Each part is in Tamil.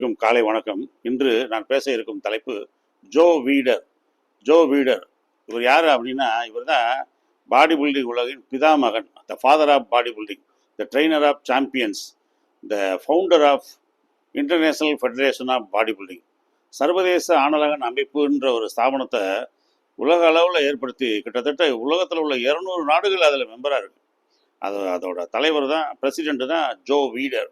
இருக்கும் காலை வணக்கம். இன்று நான் பேச இருக்கும் தலைப்பு ஜோ வீடர். ஜோ வீடர். இவர் யார் அப்படின்னா இவர் தான் பாடி பில்டிங் உலகின் பிதாமகன் the father of body building the trainer of champions the founder of international federation of body building சர்வதேச ஆணலகன் அமைப்புன்ற ஒரு ஸ்தாபனத்தை உலக அளவில் ஏற்படுத்தி கிட்டத்தட்ட உலகத்தில் உள்ள இரநூறு நாடுகள் அதில் மெம்பராக இருக்குது அது அதோட தலைவர் தான் பிரசிடெண்ட்டு தான் ஜோ வீடர்.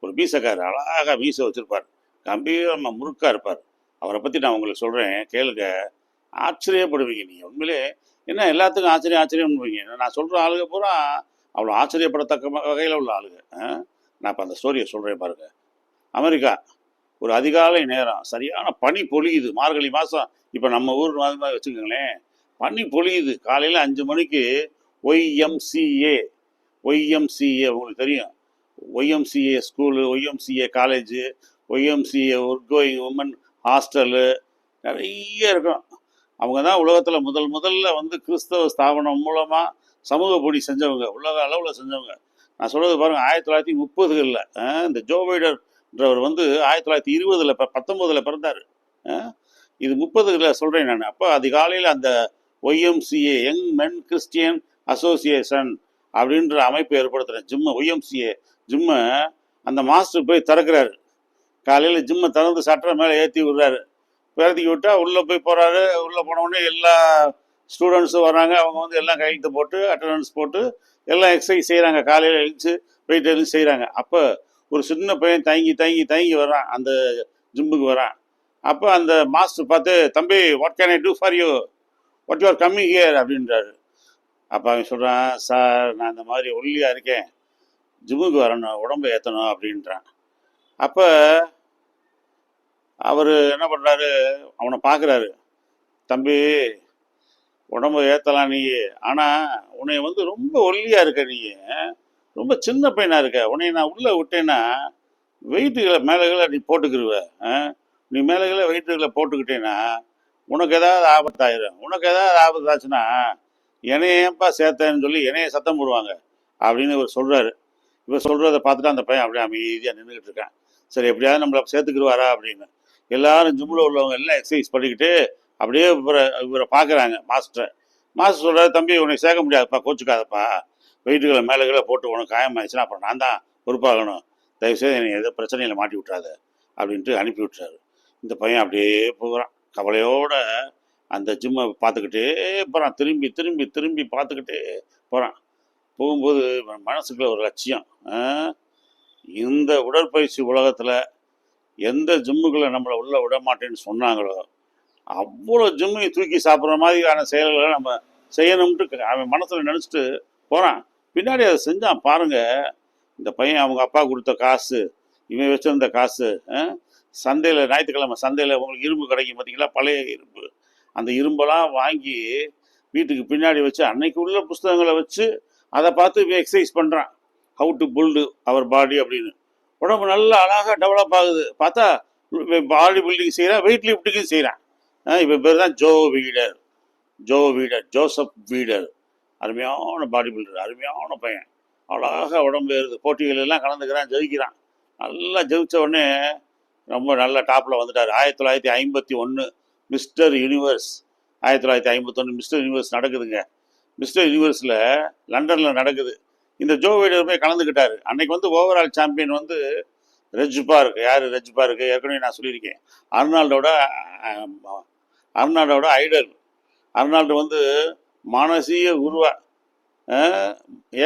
ஒரு மீசக்கார் அழகாக மீசை வச்சுருப்பார். கம்பீரமாக முறுக்கா இருப்பார். அவரை பற்றி நான் உங்களுக்கு சொல்கிறேன் கேளுங்க. ஆச்சரியப்படுவீங்க நீங்கள் உண்மையிலே என்ன எல்லாத்துக்கும் ஆச்சரியம் ஆச்சரியம்னுவீங்க. நான் சொல்கிற ஆளுங்க பூரா அவ்வளோ ஆச்சரியப்படத்தக்க வகையில் உள்ள ஆளுங்க. ஆ? நான் இப்போ அந்த ஸ்டோரியை சொல்கிறேன் பாருங்கள் அமெரிக்கா ஒரு அதிகாலை நேரம் சரியான பனி பொழியுது. மார்கழி மாதம் இப்போ நம்ம ஊர் மாதிரி வச்சுக்கோங்களேன். பனி பொழியுது. காலையில் அஞ்சு மணிக்கு ஒய்எம்சிஏ ஒய்எம்சிஏ உங்களுக்கு தெரியும். YMCA school YMCA college YMCA work going woman hostel நிறைய இருக்கும். அவங்க தான் உலகத்தில் முதல் முதல்ல வந்து கிறிஸ்தவ ஸ்தாபனம் மூலமாக சமூக பொடி செஞ்சவங்க உலக அளவில் செஞ்சவங்க. நான் சொல்கிறது பாருங்கள் ஆயிரத்தி தொள்ளாயிரத்தி முப்பதுகளில் இந்த ஜோ பைடர்ன்றவர் வந்து ஆயிரத்தி தொள்ளாயிரத்தி இருபதில் இப்போ பத்தொம்போதில் பிறந்தார். இது முப்பதுகளில் சொல்கிறேன் நான். அப்போ அதிகாலையில் அந்த YMCA young men Christian association அப்படின்ற அமைப்பு ஏற்படுத்துகிறேன் ஜிம்மு ஒய்எம்சிஏ ஜிம்மை அந்த மாஸ்டர் போய் திறக்கிறாரு. காலையில் ஜிம்மை திறந்து சட்டரை மேலே ஏற்றி விடுறாரு. ஏற்றி விட்டா உள்ளே போய் போகிறாரு உள்ளே போனவுடனே எல்லா ஸ்டூடெண்ட்ஸும் வராங்க அவங்க வந்து எல்லாம் கையெழுத்து போட்டு அட்டண்டன்ஸ் போட்டு எல்லாம் எக்ஸசைஸ் செய்கிறாங்க காலையில் எழுந்து வெயிட் எழுந்து செய்கிறாங்க அப்போ ஒரு சின்ன பையன் தயங்கி தயங்கி தயங்கி வரான் அந்த ஜிம்முக்கு வரான் அப்போ அந்த மாஸ்டர் பார்த்து தம்பி what can I do for you what you are coming here அப்படின்றாரு. அப்போ அவன் சொல்கிறான் சார் நான் இந்த மாதிரி ஒல்லியாக இருக்கேன். ஜிம்முக்கு வரணும் உடம்பு ஏற்றணும் அப்படின்றான் அப்போ அவர் என்ன பண்ணுறாரு அவனை பார்க்குறாரு தம்பி உடம்பு ஏற்றலாம் நீ. ஆனால் உன்னை வந்து ரொம்ப ஒல்லியாக இருக்க நீ. ரொம்ப சின்ன பையனாக இருக்க. உன்னை நான் உள்ளே விட்டேன்னா வெயிட்டுகளை மேலகளை நீ போட்டுக்கிருவ. நீ மேலகளை வெயிட்டுகளை போட்டுக்கிட்டேன்னா உனக்கு ஏதாவது ஆபத்தாயிரும் உனக்கு ஏதாவது ஆபத்தாச்சுன்னா என்னைய ஏன்பா சேர்த்தேன்னு சொல்லி என்னைய சத்தம் போடுவாங்க. அப்படின்னு இவர் சொல்கிறாரு இவர் சொல்கிறத பார்த்துட்டு அந்த பையன் அப்படியே அமைதியாக நின்றுக்கிட்டு இருக்கான். சரி எப்படியாவது நம்மளை சேர்த்துக்கிடுவாரா அப்படின்னு. எல்லாரும் ஜிம்மில் உள்ளவங்க எல்லாம் எக்ஸசைஸ் பண்ணிக்கிட்டு அப்படியே இவரை இவரை பார்க்குறாங்க மாஸ்டரை மாஸ்டர் சொல்கிறாரு தம்பி உனக்கு சேர்க்க முடியாதுப்பா கோச்சுக்காதப்பா. வெயிட்டுகளை மேலே போட்டு உனக்கு காயமாயிடுச்சுன்னா அப்புறம் நான் தான் பொறுப்பாகணும். தயவுசெய்து என்னை எதோ பிரச்சனையில் மாட்டி விட்றாத அப்படின்ட்டு அனுப்பி விட்டுறாரு. இந்த பையன் அப்படியே போகிறான். கவலையோட அந்த ஜிம்மை பார்த்துக்கிட்டே போகிறான் திரும்பி திரும்பி திரும்பி பார்த்துக்கிட்டே போகிறான் போகும்போது மனசுக்குள்ள ஒரு லட்சியம் இந்த உடற்பயிற்சி உலகத்தில் எந்த ஜிம்முக்குள்ளே நம்மளை உள்ளே விட மாட்டேன்னு சொன்னாங்களோ அவ்வளோ ஜிம்மையும் தூக்கி சாப்பிட்ற மாதிரியான செயல்களை நம்ம செய்யணும்ட்டு அவன் மனசில் நினச்சிட்டு போகிறான் பின்னாடி அதை செஞ்சான். பாருங்கள் இந்த பையன் அவங்க அப்பா கொடுத்த காசு இவன் வச்சிருந்த காசு சந்தையில் ஞாயிற்றுக்கிழமை சந்தையில் உங்களுக்கு இரும்பு கிடைக்கும் பார்த்தீங்களா பழைய இரும்பு. அந்த இரும்பெல்லாம் வாங்கி வீட்டுக்கு பின்னாடி வச்சு அன்னைக்கு உள்ள புஸ்தகங்களை வச்சு அதை பார்த்து இப்போ எக்ஸசைஸ் பண்ணுறான் how to build our body அப்படின்னு. உடம்பு நல்லா அழகாக டெவலப் ஆகுது. பார்த்தா பாடி பில்டிங் செய்கிறான் வெயிட் லிஃப்டிங்கும் செய்கிறான் இப்போ பேர் தான் Joe Weider Joe Weider Joseph Weider அருமையான பாடி பில்டர் அருமையான பையன். அழகாக உடம்பு ஏறுது. போட்டிகளெல்லாம் கலந்துக்கிறான் ஜெயிக்கிறான். நல்லா ஜெயிச்ச உடனே ரொம்ப நல்ல டாப்பில் வந்துட்டார். ஆயிரத்தி தொள்ளாயிரத்தி ஐம்பத்தி ஒன்று மிஸ்டர் யூனிவர்ஸ் ஆயிரத்தி தொள்ளாயிரத்தி ஐம்பத்தொன்று மிஸ்டர் யூனிவர்ஸ் நடக்குதுங்க. மிஸ்டர் யூனிவர்ஸில் லண்டனில் நடக்குது. இந்த ஜோ பைடனுமே கலந்துக்கிட்டார். அன்னைக்கு வந்து ஓவரால் சாம்பியன் வந்து ரெஜ் பார்க். யார் ரெஜ் பார்க்? ஏற்கனவே நான் சொல்லியிருக்கேன். அர்னால்டோட அர்னால்டோட ஐடல். அர்னால்டு வந்து மானசீக குருவா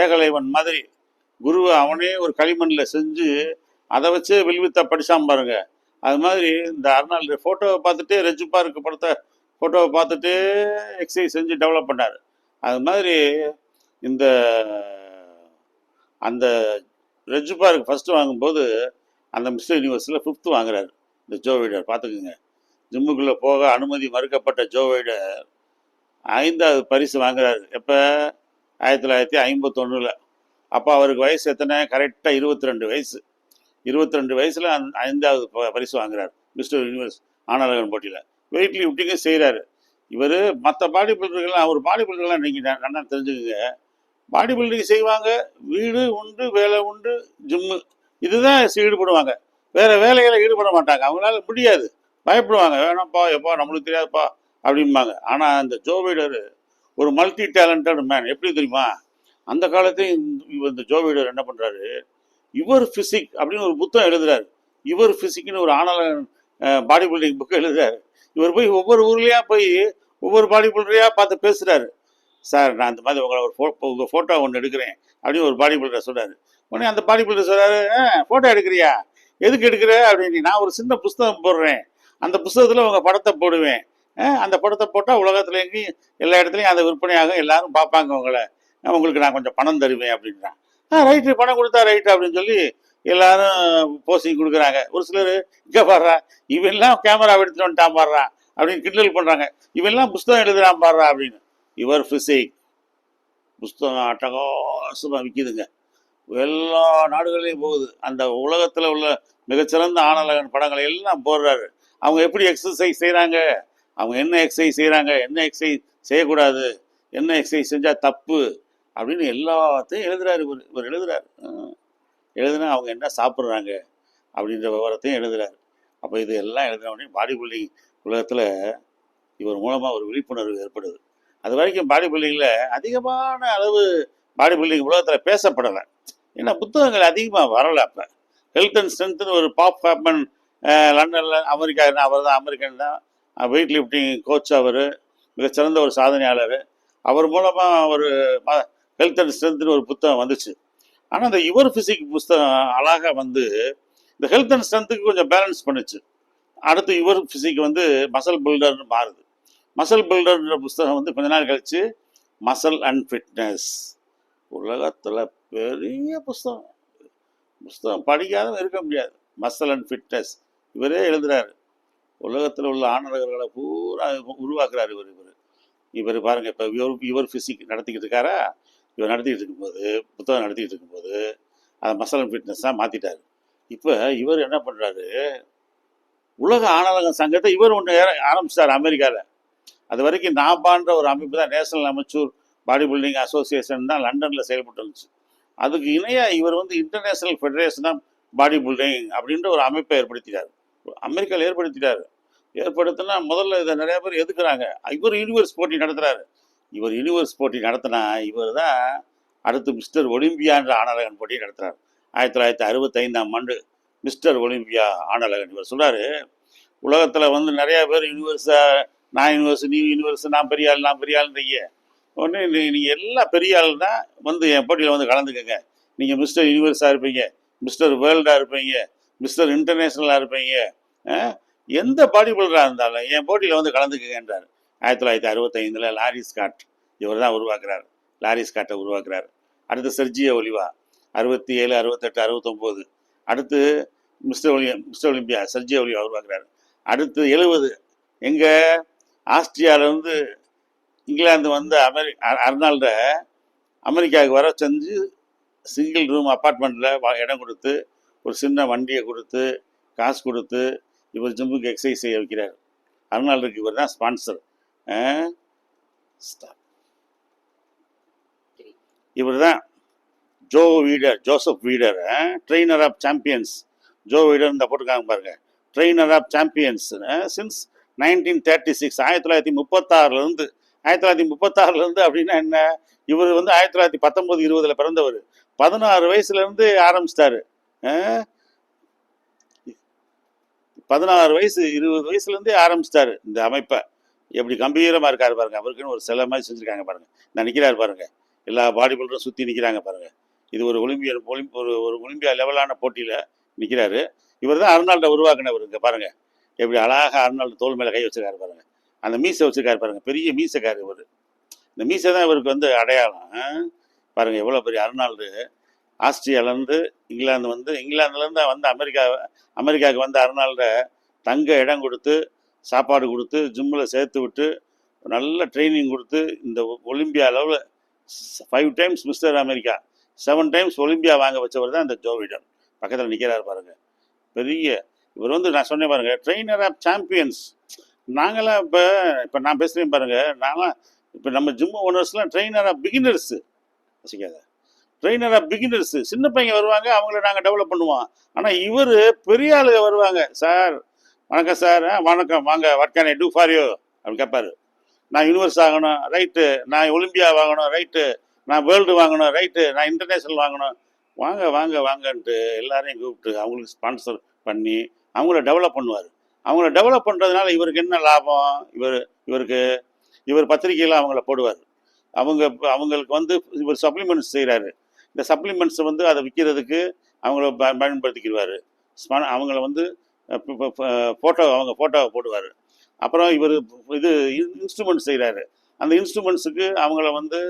ஏகலைவன் மாதிரி. குருவை அவனே ஒரு களிமண்ணில் செஞ்சு அதை வச்சு வில்வித்தா படிச்சான் பாருங்க. அது மாதிரி இந்த அர்னால்டு ஃபோட்டோவை பார்த்துட்டே ரெஜ் பார்க் படத்தை ஃபோட்டோவை பார்த்துட்டே எக்ஸசைஸ் செஞ்சு டெவலப் பண்ணார். அது மாதிரி இந்த அந்த ரெஜ் பார்க் ஃபஸ்ட்டு வாங்கும்போது அந்த மிஸ்டர் யூனிவர்ஸில் ஃபிஃப்த்து வாங்குறாரு இந்த ஜோவைடர் பார்த்துக்குங்க. ஜிம்முக்குள்ளே போக அனுமதி மறுக்கப்பட்ட ஜோவைடர் ஐந்தாவது பரிசு வாங்குறாரு. எப்போ? ஆயிரத்தி தொள்ளாயிரத்தி ஐம்பத்தொன்னில். அப்போ அவருக்கு வயசு எத்தனை? கரெக்டாக இருபத்தி ரெண்டு வயசு. இருபத்தி ரெண்டு வயசில் ஐந்தாவது ப- பரிசு வாங்குறார் மிஸ்டர் யூனிவர்ஸ் ஆனழகன் போட்டியில். வெயிட் லிஃப்டிங்கும் செய்கிறாரு இவர் மற்ற பாடி பில்டர்கள்லாம் அவர் பாடி பில்டர்லாம் நீங்கள் நல்லா தெரிஞ்சுக்கங்க. பாடி பில்டிங் செய்வாங்க. வீடு உண்டு வேலை உண்டு ஜிம்மு இதுதான் ஈடுபடுவாங்க. வேற வேலைகளை ஈடுபட மாட்டாங்க. அவங்களால முடியாது. பயப்படுவாங்க. வேணாம்ப்பா எப்பா நம்மளுக்கு தெரியாதுப்பா அப்படிம்பாங்க. ஆனால் அந்த ஜோ பைடர் ஒரு மல்டி டேலண்டட் மேன் எப்படி தெரியுமா? அந்த காலத்தையும் இந்த- இந்த ஜோ பைடர் என்ன பண்ணுறாரு இவர் ஃபிசிக் அப்படின்னு ஒரு புத்தகம் எழுதுறாரு. இவர் ஃபிசிக்னு ஒரு ஆனல பாடி பில்டிங் புக்கு எழுதுறாரு. இவர் போய் ஒவ்வொரு ஊர்லேயா போய் ஒவ்வொரு பாடி பில்டரையாக பார்த்து பேசுகிறாரு சார் நான் இந்த மாதிரி உங்களை ஒரு ஃபோ உங்கள் ஃபோட்டோ ஒன்று எடுக்கிறேன். அப்படின்னு ஒரு பாடி பில்டர் சொல்கிறாரு உடனே அந்த பாடி பில்டர் சொல்கிறாரு ஃபோட்டோ எடுக்கிறியா? எதுக்கு எடுக்கிற? அப்படின்னு. நான் ஒரு சின்ன புஸ்தகம் போடுறேன். அந்த புஸ்தகத்தில் உங்கள் படத்தை போடுவேன். அந்த படத்தை போட்டால் உலகத்துல எங்கேயும் எல்லா இடத்துலையும் அந்த விற்பனையாகும். எல்லாரும் பார்ப்பாங்க உங்களை. உங்களுக்கு நான் கொஞ்சம் பணம் தருவேன் அப்படின்றான். ஆ ரைட்டு பணம் கொடுத்தா ரைட்டு அப்படின்னு சொல்லி எல்லாரும் போஸ்டிங் கொடுக்குறாங்க. ஒரு சிலர் இங்கே பாடுறா இவெல்லாம் கேமரா எடுத்துட்டு வந்துட்டான் பாடுறா அப்படின்னு கிண்டல் பண்ணுறாங்க இவெல்லாம் புஸ்தகம் எழுதுறான் பாடுறா அப்படின்னு. இவர் ஃபிசிக் புஸ்தகம் அட்டகாசமாக விற்கிதுங்க எல்லா நாடுகளையும் போகுது. அந்த உலகத்தில் உள்ள மிகச்சிறந்த ஆனலகன் படங்களை எல்லாம் போடுறாரு. அவங்க எப்படி எக்ஸசைஸ் செய்கிறாங்க அவங்க என்ன எக்ஸசைஸ் செய்கிறாங்க என்ன எக்ஸசைஸ் செய்யக்கூடாது? என்ன எக்ஸசைஸ் செஞ்சால் தப்பு? அப்படின்னு எல்லாத்தையும் எழுதுறாரு இவர். இவர் எழுதுறாரு. எழுதுனா அவங்க என்ன சாப்பிட்றாங்க அப்படின்ற விவரத்தையும் எழுதுறாரு. அப்போ இது எல்லாம் எழுதினவுடனே பாடி பில்டிங் உலகத்தில் இவர் மூலமாக ஒரு விழிப்புணர்வு ஏற்படுது. அது வரைக்கும் பாடி பில்டிங்கில் அதிகமான அளவு பாடி பில்டிங் உலகத்தில் பேசப்படலை. ஏன்னா புத்தகங்கள் அதிகமாக வரலை அப்போ. ஹெல்த் அண்ட் ஸ்ட்ரென்த்னு ஒரு பாப் ஃபேப்மன் லண்டனில் அமெரிக்கா அவர் தான் அமெரிக்கன் தான். வெயிட் லிஃப்டிங் கோச் அவர் மிகச்சிறந்த ஒரு சாதனையாளர். அவர் மூலமாக ஒரு ஹெல்த் அண்ட் ஸ்ட்ரென்த்னு ஒரு புத்தகம் வந்துச்சு. ஆனால் அந்த யுவர் ஃபிசிக் புஸ்தகம் அழகாக வந்து இந்த ஹெல்த் அண்ட் ஸ்ட்ரென்த்துக்கு கொஞ்சம் பேலன்ஸ் பண்ணுச்சு. அடுத்து யுவர் ஃபிசிக் வந்து மசல் பில்டர்னு மாறுது. மசல் பில்டர்ன்ற புஸ்தகம் வந்து கொஞ்ச நாள் கழிச்சு மசல் அண்ட் ஃபிட்னஸ் உலகத்தில் பெரிய புஸ்தகம். புஸ்தகம் படிக்காதவன் இருக்க முடியாது. மசல் அண்ட் ஃபிட்னஸ் இவரே எழுதுகிறாரு உலகத்தில் உள்ள ஆணவர்களை பூரா உருவாக்குறாரு இவர் இவர். இவர் பாருங்கள் இப்போ இவர் இவர் ஃபிசிக் நடத்திக்கிட்டு இருக்காரா? இவர் நடத்திக்கிட்டு இருக்கும்போது புத்தகம் நடத்திக்கிட்டு இருக்கும்போது அதை மசாலா ஃபிட்னஸாக மாற்றிட்டாரு இப்போ இவர் என்ன பண்ணுறாரு உலக ஆணவக சங்கத்தை இவர் ஒன்று ஆரம்பிச்சிட்டார் அமெரிக்காவில் அது வரைக்கும் நாபான்ற ஒரு அமைப்பு தான் national amateur body building association தான் லண்டனில் செயல்பட்டு இருந்துச்சு. அதுக்கு இணையாக இவர் வந்து international federation of body building அப்படின்ற ஒரு அமைப்பை ஏற்படுத்திட்டார். அமெரிக்காவில் ஏற்படுத்திட்டார். ஏற்படுத்தினா முதல்ல இதை நிறைய பேர் எதுக்குறாங்க? இவர் யூனிவர்ஸ் போட்டி நடத்துறாரு. இவர் யூனிவர்ஸ் போட்டி நடத்தினா இவர் தான் அடுத்து மிஸ்டர் ஒலிம்பியான்ற ஆணழகன் போட்டி நடத்துகிறார் ஆயிரத்தி தொள்ளாயிரத்தி அறுபத்தைந்தாம் ஆண்டு மிஸ்டர் ஒலிம்பியா ஆனலகன் இவர் சொல்கிறார் உலகத்தில் வந்து நிறையா பேர் யூனிவர்ஸா நான் யூனிவர்ஸ் நீ யூனிவர்ஸ் நான் பெரிய ஆள் நான் பெரிய ஆள்ன்றீங்க உடனே நீங்கள் எல்லாம் பெரிய ஆள்னா வந்து என் போட்டியில் வந்து கலந்துக்கங்க. நீங்கள் மிஸ்டர் யூனிவர்ஸாக இருப்பீங்க மிஸ்டர் வேர்ல்டாக இருப்பீங்க மிஸ்டர் இன்டர்நேஷ்னலாக இருப்பீங்க எந்த பாடி பில்டராக இருந்தாலும் என் போட்டியில் வந்து கலந்துக்கங்கன்றார். ஆயிரத்தி தொள்ளாயிரத்தி அறுபத்தைந்தில் லாரி ஸ்காட். இவர் தான் உருவாக்குறார். லாரி ஸ்காட்டை உருவாக்குறார். அடுத்து செர்ஜியோ ஒலிவா அறுபத்தி ஏழு அறுபத்தெட்டு அறுபத்தொம்போது. அடுத்து மிஸ்டர் ஒலியா மிஸ்டர் ஒலிம்பியா செர்ஜியோ ஒலிவா உருவாக்குறாரு. அடுத்து எழுபது எங்கே ஆஸ்திரியாவிலேருந்து இங்கிலாந்து வந்து அமெரி அ- அர்னால்ட அமெரிக்காவுக்கு வர செஞ்சு சிங்கிள் ரூம் அப்பார்ட்மெண்ட்டில் இடம் கொடுத்து ஒரு சின்ன வண்டியை கொடுத்து காசு கொடுத்து இவர் ஜிம்முக்கு எக்ஸசைஸ் செய்ய வைக்கிறார். அர்னால்டுக்கு இவர் தான் ஸ்பான்சர். இவர் தான் Joe Weider Joseph Weider trainer of champions Joe Weider இந்த போட்டிருக்காங்க பாருங்க. Trainer of champions since nineteen thirty six ஆயிரத்தி தொள்ளாயிரத்தி முப்பத்தாறுலேருந்து ஆயிரத்தி தொள்ளாயிரத்தி முப்பத்தாறுலேருந்து அப்படின்னா என்ன? இவர் வந்து ஆயிரத்தி தொள்ளாயிரத்தி பத்தொம்போது இருபதில் பிறந்தவர். பதினாறு வயசுலேருந்து ஆரம்பிச்சிட்டாரு. பதினாறு வயசு இருபது வயசுலேருந்தே ஆரம்பிச்சிட்டாரு இந்த அமைப்பை. எப்படி கம்பீரமாக இருக்கார் பாருங்க. அவருக்குன்னு ஒரு சிலை மாதிரி செஞ்சுருக்காங்க பாருங்க. நான் நிற்கிறாரு பாருங்க. எல்லா பாடி பில்டரும் சுற்றி நிற்கிறாங்க பாருங்க. இது ஒரு ஒலிம்பிய ஒலிம் ஒரு ஒரு ஒலிம்பியா லெவலான போட்டியில் நிற்கிறாரு இவர் தான் அர்னால்டை உருவாக்கினவர் இங்கே பாருங்க. எப்படி அழகாக அர்னால்டு தோல் மேலே கை வச்சிருக்காரு பாருங்க. அந்த மீசை வச்சிருக்காரு பாருங்க. பெரிய மீசைக்கார் இவர். இந்த மீசை தான் இவருக்கு வந்து அடையாளம். பாருங்க எவ்வளோ பெரிய அர்னால்டு. ஆஸ்திரியாவிலேருந்து இங்கிலாந்து வந்து இங்கிலாந்துலேருந்து வந்து அமெரிக்கா அமெரிக்காவுக்கு வந்த அருணாள்ட தங்க இடம் கொடுத்து சாப்பாடு கொடுத்து ஜிம்மில் சேர்த்து விட்டு நல்ல ட்ரைனிங் கொடுத்து இந்த ஒலிம்பியா அளவில் five times mister America seven times Olympia வாங்க வச்சவர் தான் இந்த ஜோ பிடன். பக்கத்தில் நிற்கிறார் பாருங்கள் பெரிய இவர் வந்து நான் சொன்னேன் பாருங்க ட்ரெயினர் ஆஃப் சாம்பியன்ஸ் நாங்களாம் இப்போ இப்போ நான் பேசுகிறேன் பாருங்கள் நான்லாம் இப்போ நம்ம ஜிம் ஓனர்ஸ்லாம் ட்ரெயினர் ஆஃப் பிகினர்ஸு வச்சுக்காத ட்ரெயினர் ஆஃப் பிகினர்ஸு சின்ன பையன் வருவாங்க அவங்கள நாங்கள் டெவலப் பண்ணுவோம். ஆனால் இவர் பெரிய ஆளுங்க வருவாங்க. சார் வணக்கம் சார். வணக்கம். வாங்க what can I do for you அப்படின்னு கேட்பாரு நான் யூனிவர்ஸ் ஆகணும் ரைட்டு நான் ஒலிம்பியா வாங்கணும் ரைட்டு நான் வேர்ல்டு வாங்கணும் ரைட்டு நான் இன்டர்நேஷ்னல் வாங்கணும். வாங்க வாங்க வாங்கன்ட்டு எல்லாரையும் கூப்பிட்டு அவங்களுக்கு ஸ்பான்சர் பண்ணி அவங்கள டெவலப் பண்ணுவார். அவங்கள டெவலப் பண்ணுறதுனால இவருக்கு என்ன லாபம்? இவர் இவருக்கு இவர் பத்திரிக்கையில் அவங்கள போடுவார். அவங்க அவங்களுக்கு வந்து இவர் சப்ளிமெண்ட்ஸ் செய்கிறாரு இந்த சப்ளிமெண்ட்ஸை வந்து அதை விற்கிறதுக்கு அவங்கள ப- பயன்படுத்திக்கிடுவார். அவங்கள வந்து ஃபோட்டோ அவங்க ஃபோட்டோவை போடுவார். அப்புறம் இவர் இது இன்ஸ்ட்ருமெண்ட் செய்கிறாரு அந்த இன்ஸ்ட்ருமெண்ட்ஸுக்கு அவங்கள வந்து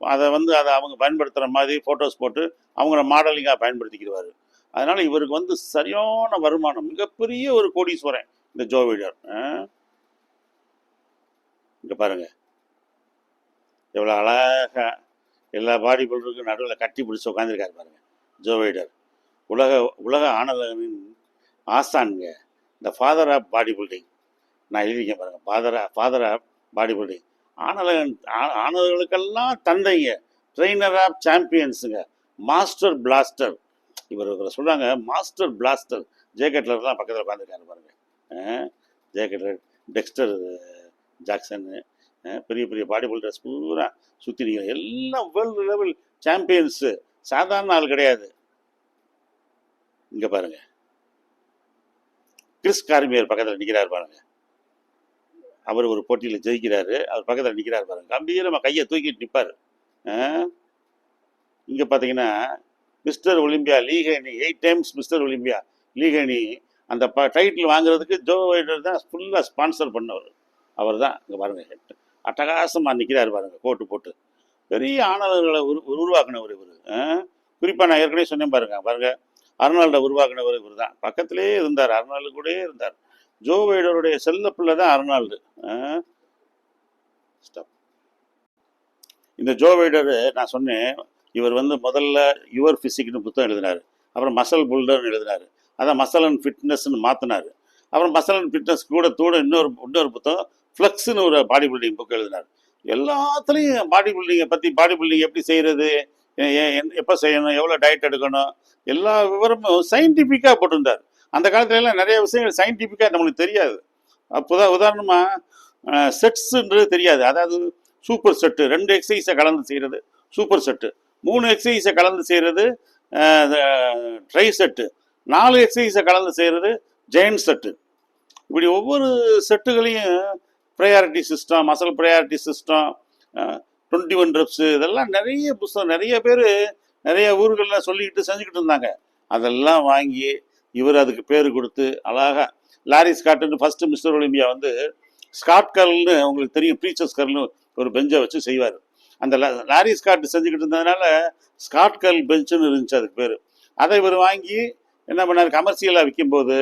அதை வந்து அதை அவங்க பயன்படுத்துகிற மாதிரி ஃபோட்டோஸ் போட்டு அவங்கள மாடலிங்காக பயன்படுத்திக்கிடுவார். அதனால் இவருக்கு வந்து சரியான வருமானம் மிகப்பெரிய ஒரு கோடீஸ்வரன் இந்த ஜோவிடர் இங்கே பாருங்கள் எவ்வளோ அழகாக எல்லா பாடி பில்டருக்கும் நடுவில் கட்டி பிடிச்சி உட்காந்துருக்காரு பாருங்கள் ஜோவைடர் உலக உலக ஆனந்தனின் ஆஸ்தானுங்க இந்த ஃபாதர் ஆஃப் பாடி பில்டிங் நான் எழுதிக்கேன் பாருங்க. Father father of body building ஆனலகன் ஆனவர்களுக்கெல்லாம் தந்தைங்க. ட்ரெயினர் ஆஃப் சாம்பியன்ஸுங்க மாஸ்டர் பிளாஸ்டர் இவர் இவரை சொல்கிறாங்க மாஸ்டர் பிளாஸ்டர் ஜேகெட்லர்லாம் பக்கத்தில் உட்காந்துருக்காரு பாருங்கள் ஜேகட்லர் டெக்ஸ்டர் ஜாக்சன்னு பெரிய பெரிய பாடி பில்டர்ஸ் பூரா சுற்றி நிற்கிற எல்லாம் வேர்ல்டு லெவல் சாம்பியன்ஸு சாதாரண ஆள் கிடையாது. இங்கே பாருங்கள் கிறிஸ் கார்மியர் பக்கத்தில் நிற்கிறார் பாருங்க. அவர் ஒரு போட்டியில் ஜெயிக்கிறாரு. அவர் பக்கத்தில் நிற்கிறார் பாருங்க. கம்பீரமாக கையை தூக்கிட்டு நிற்பார் இங்கே பார்த்தீங்கன்னா mister Olympia Lee Haney eight times mister Olympia Lee Haney அந்த ப டைட்டில் வாங்குறதுக்கு ஜோ வைடர் தான் ஃபுல்லாக ஸ்பான்சர் பண்ணவர். அவர் தான் இங்கே பாருங்க அட்டகாசமாக நிற்கிறார் பாருங்க கோட்டு போட்டு. பெரிய ஆணவர்களை உரு உருவாக்கினவர் இவர். குறிப்பாக நான் ஏற்கனவே சொன்னேன் பாருங்க பாருங்க. அர்னால்டை உருவாக்குனவர் இவர் தான் பக்கத்திலே இருந்தார் அர்னால்டு கூடயே இருந்தார். ஜோ வைடருடைய செல்ல பிள்ளை தான் அர்னால்டு. ஸ்டாப் இந்த ஜோ பைடரு நான் சொன்னேன் இவர் வந்து முதல்ல யுவர் ஃபிசிக்னு புத்தகம் எழுதினார். அப்புறம் மசல் புல்டர்னு எழுதினார். அதான் மசல் அண்ட் ஃபிட்னஸ்னு மாற்றினார் அப்புறம் மசல் அண்ட் ஃபிட்னஸ் கூட தூட இன்னொரு இன்னொரு புத்தகம் ஃப்ளெக்ஸ்னு ஒரு பாடி பில்டிங் புக் எழுதினார். எல்லாத்துலேயும் பாடி பில்டிங்கை பற்றி பாடி பில்டிங் எப்படி செய்கிறது எப்போ செய்யணும் எவ்வளோ டயட் எடுக்கணும்? எல்லா விவரமும் சயின்டிஃபிக்காக போட்டிருந்தார். அந்த காலத்துலலாம் நிறைய விஷயங்கள் சயின்டிஃபிக்காக நம்மளுக்கு தெரியாது. அப்போதா உதாரணமாக செட்ஸுன்றது தெரியாது. அதாவது சூப்பர் செட்டு ரெண்டு எக்ஸசைஸை கலந்து செய்கிறது சூப்பர் செட்டு மூணு எக்ஸசைஸை கலந்து செய்கிறது ட்ரை செட்டு நாலு எக்ஸசைஸை கலந்து செய்கிறது ஜெயின் செட்டு இப்படி ஒவ்வொரு செட்டுகளையும் priority system muscle priority system twenty one reps இதெல்லாம் நிறைய புஸ்தகம் நிறைய பேர் நிறைய ஊர்களில் சொல்லிக்கிட்டு செஞ்சுக்கிட்டு இருந்தாங்க. அதெல்லாம் வாங்கி இவர் அதுக்கு பேர் கொடுத்து அழகா லாரி ஸ்காட்டுன்னு ஃபஸ்ட்டு மிஸ்டர் ஒலிம்பியா வந்து ஸ்காட் கர்ல்னு உங்களுக்கு தெரியும் ப்ரீச்சர்ஸ் கர்ல்னு ஒரு பெஞ்சை வச்சு செய்வார். அந்த லாரி ஸ்காட் செஞ்சுக்கிட்டு இருந்ததுனால ஸ்காட் கர்ல் பெஞ்சுன்னு இருந்துச்சு அதுக்கு பேர். அதை இவர் வாங்கி என்ன பண்ணார் கமர்ஷியலாக விற்கும்போது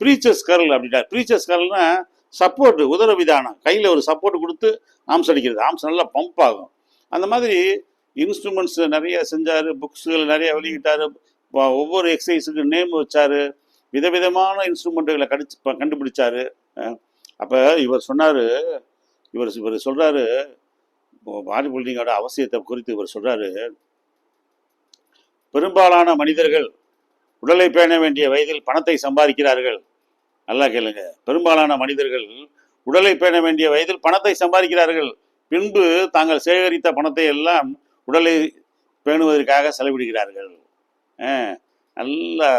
ப்ரீச்சர்ஸ் கர்ல் அப்படின்னா ப்ரீச்சர்ஸ் கர்ல்னால் சப்போர்ட் உதரவிதானம் கையில் ஒரு சப்போர்ட் கொடுத்து ஆம்ஸ் அடிக்கிறது. ஆம்ஸ் நல்லா பம்ப் ஆகும். அந்த மாதிரி இன்ஸ்ட்ருமெண்ட்ஸ் நிறைய செஞ்சார். புக்ஸுகள் நிறைய வெளியிட்டார். ஒவ்வொரு எக்ஸசைஸுக்கு நேம் வச்சார். விதவிதமான இன்ஸ்ட்ருமெண்ட்டுகளை கடிச்சு ப- கண்டுபிடிச்சாரு. அப்போ இவர் சொன்னார் இவர் இவர் சொல்கிறாரு பாடி பில்டிங்கோட அவசியத்தை குறித்து இவர் சொல்கிறாரு பெரும்பாலான மனிதர்கள் உடலை பேண வேண்டிய வயதில் பணத்தை சம்பாதிக்கிறார்கள். நல்லா கேளுங்க. பெரும்பாலான மனிதர்கள் உடலை பேண வேண்டிய வயதில் பணத்தை சம்பாதிக்கிறார்கள். பின்பு தாங்கள் சேகரித்த பணத்தை எல்லாம் உடலை பேணுவதற்காக செலவிடுகிறார்கள். நல்லா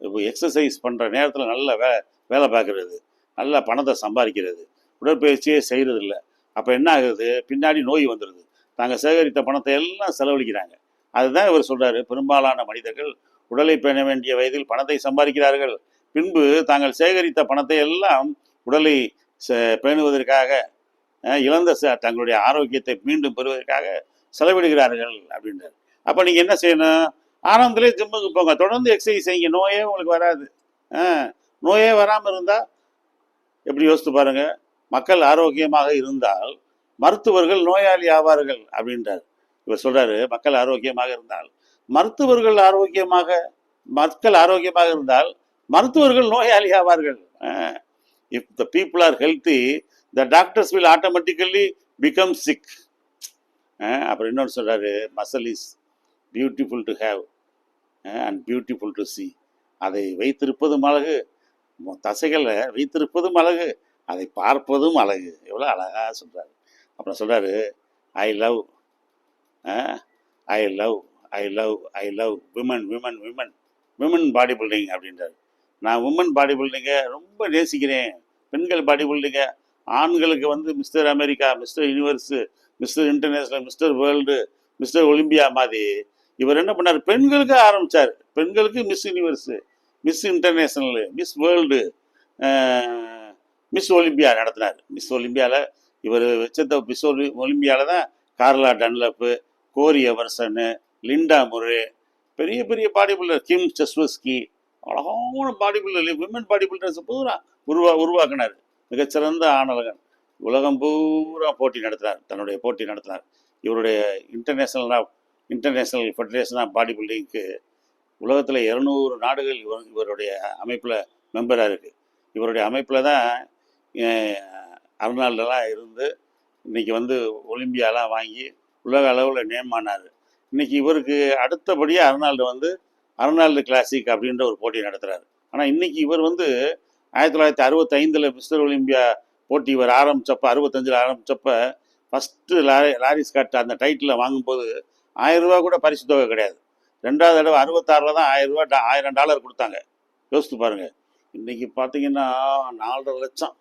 இப்போ எக்ஸசைஸ் பண்ணுற நேரத்தில் நல்ல வே வேலை பார்க்குறது. நல்ல பணத்தை சம்பாதிக்கிறது. உடற்பயிற்சியே செய்கிறது இல்லை அப்போ என்ன ஆகுது? பின்னாடி நோய் வந்துடுது தாங்கள் சேகரித்த பணத்தை எல்லாம் செலவழிக்கிறாங்க. அதுதான் இவர் சொல்கிறாரு பெரும்பாலான மனிதர்கள் உடலை பேண வேண்டிய வயதில் பணத்தை சம்பாதிக்கிறார்கள். பின்பு தாங்கள் சேகரித்த பணத்தை எல்லாம் உடலை பேணுவதற்காக இழந்த தங்களுடைய ஆரோக்கியத்தை மீண்டும் பெறுவதற்காக செலவிடுகிறார்கள் அப்படின்றார். அப்போ நீங்கள் என்ன செய்யணும்? ஆரம்பத்திலே ஜிம்முக்கு போங்க. தொடர்ந்து எக்ஸசைஸ் செய்யுங்க. நோயே உங்களுக்கு வராது. நோயே வராமல் இருந்தால் எப்படி யோசித்து பாருங்க? மக்கள் ஆரோக்கியமாக இருந்தால் மருத்துவர்கள் நோயாளி ஆவார்கள் அப்படின்றார். இவர் சொல்கிறாரு மக்கள் ஆரோக்கியமாக இருந்தால். மருத்துவர்கள் ஆரோக்கியமாக மக்கள் ஆரோக்கியமாக இருந்தால் மருத்துவர்கள் நோயாளி ஆவார்கள் if the people are healthy the doctors will automatically become sick அப்புறம் இன்னொன்று சொல்கிறாரு muscle is beautiful to have and beautiful to see அதை வைத்திருப்பதும் அழகு தசைகளை வைத்திருப்பதும் அழகு அதை பார்ப்பதும் அழகு. எவ்வளோ அழகாக சொல்கிறாரு அப்புறம் சொல்கிறாரு I love I love I love I love women women women women body building அப்படின்றாரு. நான் உமன் பாடி பில்டிங்கை ரொம்ப நேசிக்கிறேன். பெண்கள் பாடி பில்டிங்கை ஆண்களுக்கு வந்து mister America mister universe mister international mister world mister Olympia மாதிரி. இவர் என்ன பண்ணார்? பெண்களுக்கு ஆரம்பிச்சார். பெண்களுக்கு miss universe miss international miss world miss Olympia நடத்தினார். மிஸ் ஒலிம்பியாவில் இவர் வச்ச மிஸ் ஒலி ஒலிம்பியாவில் தான் கார்லா டன்லப்பு கோரி எவர்சனு லிண்டா முரே பெரிய பெரிய பாடி பில்டர் கிம் செஸ்வஸ்கி அழகான body builder women body builders பூரா உருவா உருவாக்கினார். மிகச்சிறந்த ஆணழகன் உலகம் பூரா போட்டி நடத்தினார் தன்னுடைய போட்டி நடத்தினார் இவருடைய international international federation of body பில்டிங்க்கு உலகத்தில் இரநூறு நாடுகள் இவர் இவருடைய அமைப்பில் மெம்பராக இருக்குது இவருடைய அமைப்பில் தான் அருணாலெலாம் இருந்து இன்னைக்கு வந்து ஒலிம்பியாலாம் வாங்கி உலக அளவில் நேம் ஆனார். இன்றைக்கி இவருக்கு அடுத்தபடியாக அருணால்டு வந்து அருணால்டு கிளாசிக் அப்படின்ற ஒரு போட்டி நடத்துகிறார் ஆனால் இன்றைக்கி இவர் வந்து ஆயிரத்தி தொள்ளாயிரத்தி அறுபத்தைந்தில் மிஸ்டர் ஒலிம்பியா போட்டி இவர் ஆரம்பித்தப்போ அறுபத்தஞ்சில் ஆரம்பித்தப்போ ஃபஸ்ட்டு லாரி லாரி ஸ்காட் அந்த டைட்டிலில் வாங்கும்போது ஆயிரம் ரூபா கூட பரிசு தொகை கிடையாது. ரெண்டாவது தடவை அறுபத்தாறில் தான் ஆயிரம் ரூபா டா- ஆயிரம் டாலர் கொடுத்தாங்க. யோசித்து பாருங்கள் இன்றைக்கி பார்த்தீங்கன்னா நாலரை லட்சம்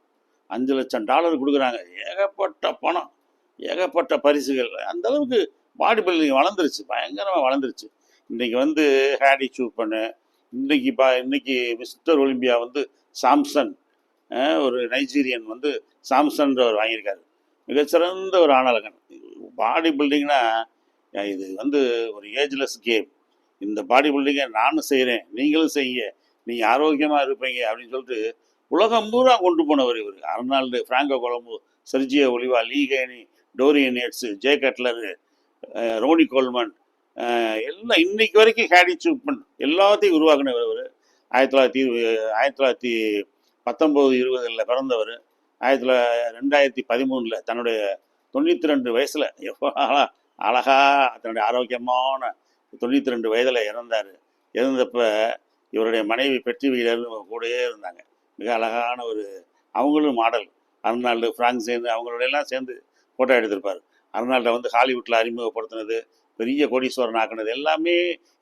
அஞ்சு லட்சம் டாலர் கொடுக்குறாங்க. ஏகப்பட்ட பணம் ஏகப்பட்ட பரிசுகள். அந்தளவுக்கு பாடி பில்டிங் வளர்ந்துருச்சு பயங்கரமாக வளர்ந்துருச்சு. இன்றைக்கி வந்து ஹேடி சூப்பனு இன்றைக்கி பா இன்னைக்கு மிஸ்டர் ஒலிம்பியா வந்து சாம்சன் ஒரு நைஜீரியன் வந்து சாம்சன்றவர் வாங்கியிருக்காரு. மிகச்சிறந்த ஒரு ஆணழகன் பாடி பில்டிங்னா இது வந்து ஒரு ஏஜ்லெஸ் கேம். இந்த பாடி பில்டிங்கை நானும் செய்கிறேன் நீங்களும் செய்யுங்க நீங்கள் ஆரோக்கியமாக இருப்பீங்க அப்படின்னு சொல்லிட்டு உலகம் பூரா கொண்டு போனவர் இவர். Arnold Franco Columbu Sergio Oliva Lee Haney Dorian Yates Jay Cutler Ronnie Coleman எல்லாம் இன்னைக்கு வரைக்கும் ஹேடி சூப்பன் எல்லாத்தையும் உருவாக்கினவர் அவர். ஆயிரத்தி தொள்ளாயிரத்தி ஆயிரத்தி தொள்ளாயிரத்தி பத்தொம்போது இருபதில் பிறந்தவர். ஆயிரத்தி தொள்ளாயிரத்தி ரெண்டாயிரத்தி பதிமூணில் தன்னுடைய தொண்ணூற்றி ரெண்டு வயசில் எவ்வளோ அழகா தன்னுடைய ஆரோக்கியமான தொண்ணூற்றி ரெண்டு வயதில் இறந்தார். இறந்தப்ப இவருடைய மனைவி பெற்றி வீரர் கூடயே இருந்தாங்க. மிக அழகான ஒரு அவங்களும் மாடல். அர்னால்டு ஃப்ராங்க்சேன் அவங்களோட எல்லாம் சேர்ந்து ஃபோட்டோ எடுத்திருப்பார். அர்னால்டை வந்து ஹாலிவுட்டில் அறிமுகப்படுத்தினது. பெரிய கோடீஸ்வரன் ஆக்குனது எல்லாமே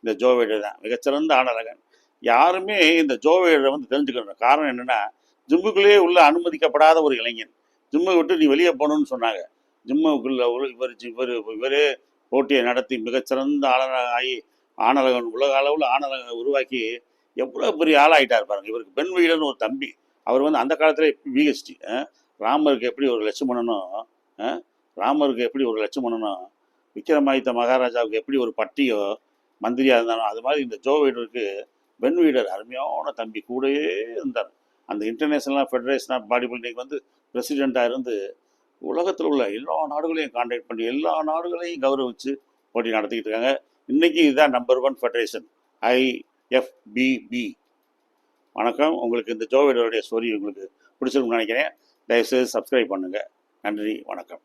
இந்த ஜோவேடர் தான் மிகச்சிறந்த ஆணழகன் யாருமே இந்த ஜோவேடரை வந்து தெரிஞ்சுக்கணும் காரணம் என்னென்னா ஜிம்முக்குள்ளேயே உள்ள அனுமதிக்கப்படாத ஒரு இளைஞன். ஜிம்மை விட்டு நீ வெளியே போகணும்னு சொன்னாங்க. ஜிம்முக்குள்ள ஒரு இவர் இவர் இவரே போட்டியை நடத்தி மிகச்சிறந்த ஆளராக ஆகி ஆணழகன் உலக அளவில் ஆணழகனை உருவாக்கி எவ்வளோ பெரிய ஆளாயிட்டார் பாருங்க. இவருக்கு பெண் வீரர்னு ஒரு தம்பி. அவர் வந்து அந்த காலத்தில் பிஹெச்டி ராமருக்கு எப்படி ஒரு லட்சம் பண்ணணும் ராமருக்கு எப்படி ஒரு லட்சம் பண்ணணும் விக்ரமாதித்த மகாராஜாவுக்கு எப்படி ஒரு பட்டியோ மந்திரியாக இருந்தாலும் அது மாதிரி இந்த ஜோ வீடருக்கு பெண் வீடர் அருமையான தம்பி கூடவே இருந்தார். அந்த international federation of body building வந்து பிரசிடெண்ட்டாக இருந்து உலகத்தில் உள்ள எல்லா நாடுகளையும் கான்டாக்ட் பண்ணி எல்லா நாடுகளையும் கௌரவிச்சு போட்டி நடத்திக்கிட்டு இருக்காங்க. இன்றைக்கி இதுதான் நம்பர் ஒன் ஃபெடரேஷன் ஐஎஃப்பிபி வணக்கம். உங்களுக்கு இந்த ஜோவேடருடைய ஸ்டோரி உங்களுக்கு பிடிச்சிருக்கும்னு நினைக்கிறேன். தயவுசெய்து சப்ஸ்கிரைப் பண்ணுங்கள் நன்றி வணக்கம்.